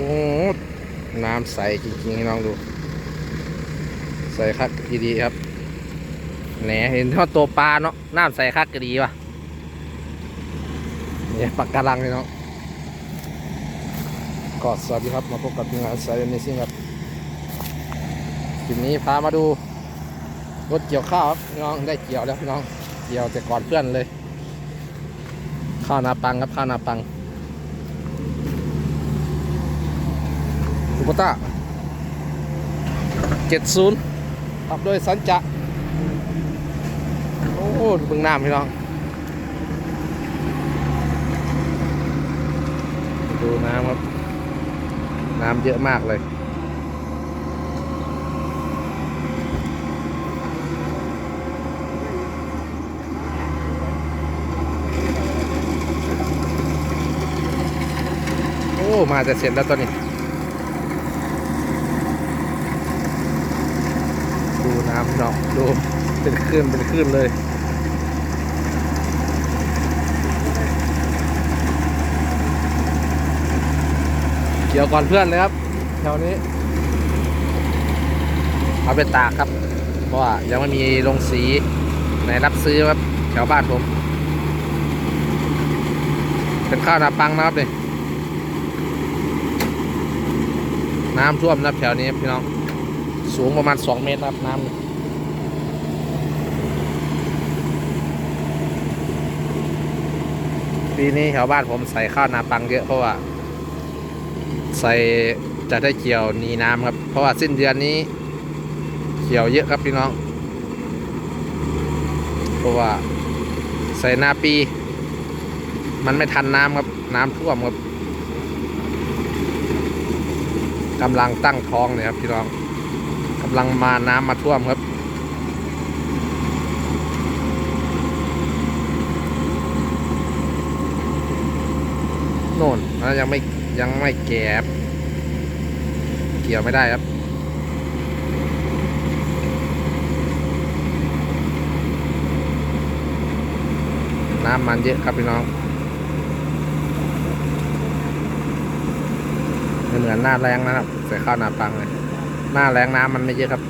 โอ้น้ำใสจริงๆให้น้องดู ใสคักดีครับแหนเห็นทอดตัวปลาเนาะน้ำใสคักก็ดีว่ะเนี่ยปากการังเลยเนาะก็สวัสดีครับมาพบกับทีมงานสายเนซิ่งครับทีนี้พามาดูรถเกี่ยวข้าวครับพี่น้องได้เกี่ยวแล้วพี่น้องเกี่ยวแต่ก่อนเพื่อนเลย ข้าวนาปังครับข้าวนาปัง อุตะ70ขับโดยสัญจะ โอ้บึงน้ำพี่น้อง ดูน้ำครับ น้ำเยอะมากเลยโอ้ มาจะเสร็จแล้วตอนนี้ น้ำเนาะดูเป็นคลื่นเป็นคลื่นเลยเกี่ยวก่อนเพื่อนเลยครับแถวนี้ เอาไปตากครับ เพราะว่ายังไม่มีลงสีไหนรับซื้อครับแถวบ้านผม เป็นข้าวนาปังนะครับเนี่ยน้ำท่วมนับแถวนี้พี่น้อง สูงประมาณ 2 เมตรครับน้ำเนี่ย ปีนี้แถวบ้านผมใส่ข้าวนาปังเยอะเพราะว่า ใส่จะได้เกี่ยวหนีน้ำครับ เพราะว่าสิ้นเดือนนี้ เกี่ยวเยอะครับพี่น้อง เพราะว่าใส่นาปี มันไม่ทันน้ำครับ น้ำท่วมครับกำลังตั้งท้องเลยครับพี่น้องกำลังมาน้ำมาท่วมครับ โน่นแล้วยังไม่ยังไม่แกบเกี่ยวไม่ได้ครับน้ำมันเยอะครับพี่น้องเหมือนหน้าแรงนะครับใส่ข้าวหน้าปังเลยหน้าแรงน้ำมันไม่เยอะครับ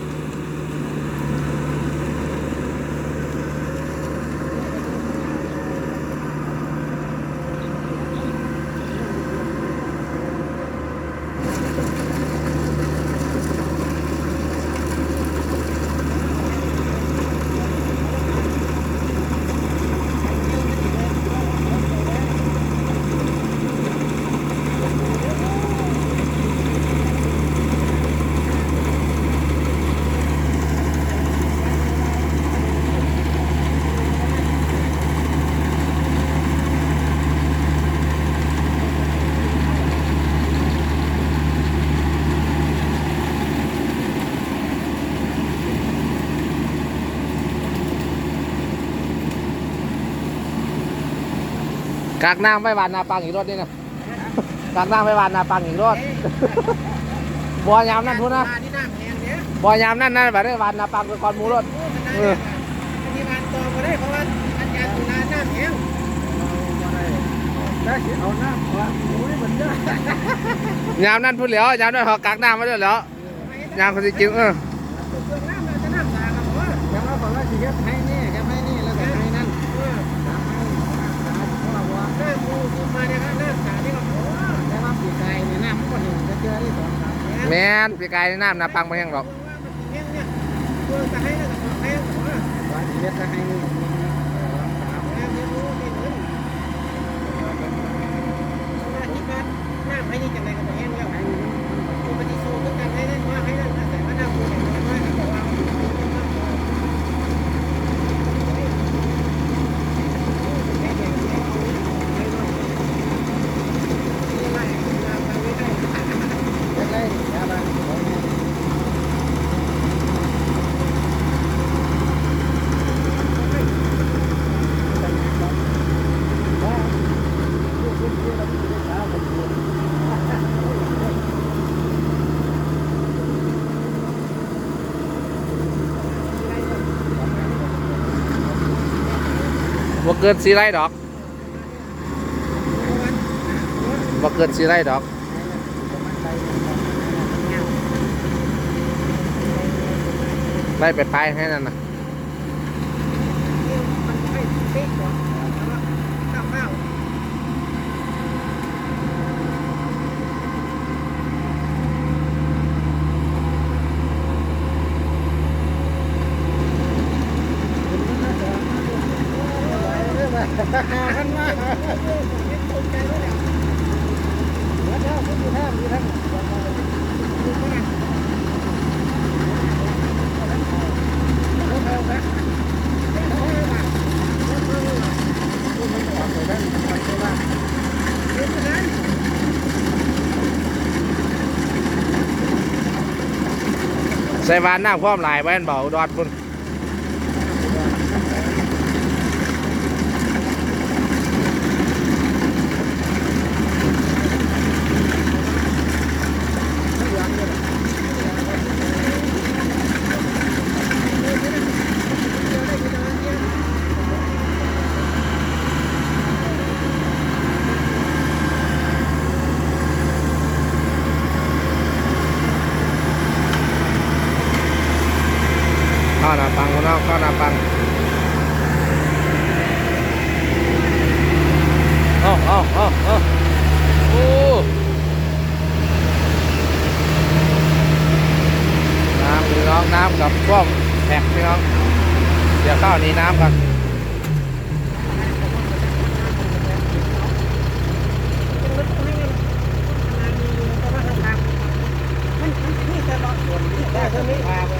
กากน้ำไปหวานนาปังอีกรถนี่นะกากน้ำไปหวานนาปังอีกรถบัวยามนั่นทุนนะนี่น้ำแห้งเนี่ยบัวยามนั่นนั่นแบบได้หวานนาปังไปก่อนหมูรถเออที่บ้านต่อมาได้เพราะว่าอันยาตุลาน้ำแห้งได้สิเอาน้ำว่าโอ้ยมันเยอะยามนั่นพูดเหลียวยามนั่นเขากากน้ำมาด้วยเหลียวยามเขาจะกินเออเปลืองน้ำมันจะน้ำสาครับว่าแต่ว่าบอกว่าสิเฮ็ดให้นี่เฮ็ดให้ แม่นปีกายนี่น้ำนะปังไปยังหรอกแห้งเนี่ยเปลืองจะให้แล้วก็แห้งว่าว่าสิเฮ็ดจะให้นี่แห้งเนี่ยรู้นี่เหมือนที่บ้านน้ำให้นี่จังไดก็บ่แห้งแล้วให้มันปฏิโซก็การให้นั่นว่าให้นั่นแต่ว่าน้ำมูเนี่ยมันว่าแต่ว่า ว่า เกินสีไรดอกว่าเกินสีไรดอกไปเงาไล่ไปปให้นั่นนะ มันไม่เป๊ะกว่าข้าวข้าว ขันมาตกใจเลยเนี่ยเดี๋ยวเดี๋ยวคุณอยู่ท่าอยู่ท่าอ ยู่ท่าใส่วานหน้าพร้อมหลายแว่นเบาดอดพุ่น ข้าหน้าปังคุณน้องข้าหน้าปังเอ้าเอ้าเอ้าเอาโอ้น้ำพี่น้องน้ำกับพวกแท็กพี่น้องเดี๋ยวข้าวนี้น้ำกันนี่แต่ละส่วนนี่แต่เท่านี้พาไป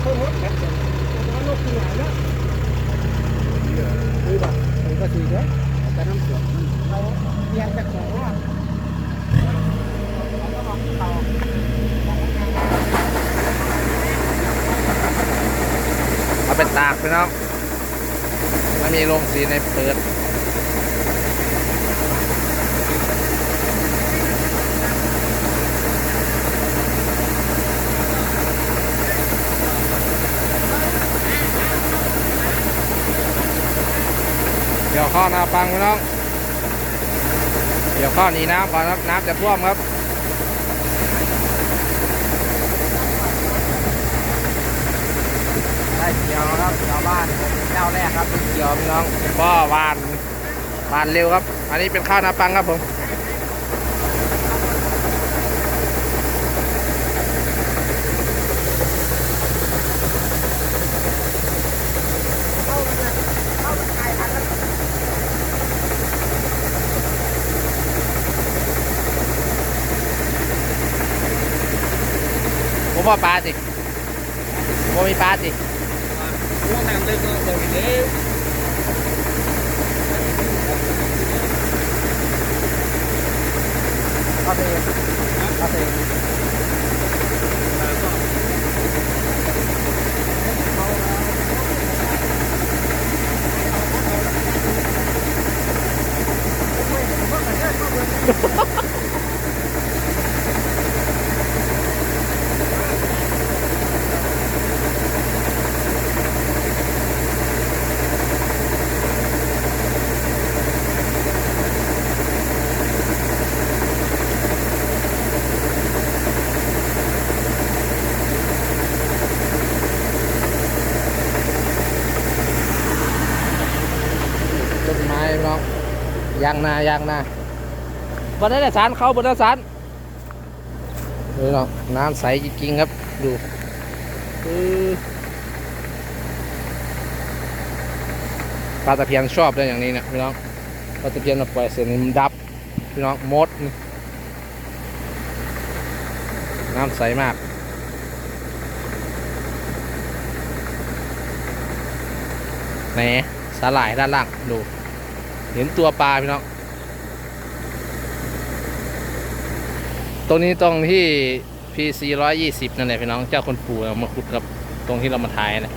เพิ่มรถแบบเสร็จแล้วรถที่ไหนเนาะคือแบบมันก็สีเด้แต่น้ำเสือเราเรียนจากของว่า เอาไปน้องมันมีโรงสีในเปิดเดี๋ยวข้อหน้าปังพี่น้อง เดี๋ยวข้อหนีน้ำก่อนครับ น้ำจะท่วมครับ ได้เกียวครับชาวบ้านเจ้าแรกครับเป็นเกี่ยวพี่น้องก็วานวานเร็วครับ อันนี้เป็นข้าวนาปังครับผมผมว่าปลาสิผมมีปลาสิ พวกน้ำเลยก็เดินเร็ว ข้าวเตข้าวเต ต้นไม้พี่น้อง ยางนายางนาบนได้สารเขาบนได้สารดูเนาะน้ำใสจริงๆครับ ดูคือปลาตะเพียนชอบเลยอย่างนี้เนะพี่น้องปลาตะเพียนมาปล่อยเสร็จนี่มันดับพี่น้องมดน้ำใสมากไหนสาหร่ายด้านล่างดู เห็นตัวปลาพี่น้อง ตรงนี้ตรงที่ PC 120 นั่นแหละพี่น้อง เจ้าคนปู่มาขุดกับตรงที่เรามาถ่ายน่ะ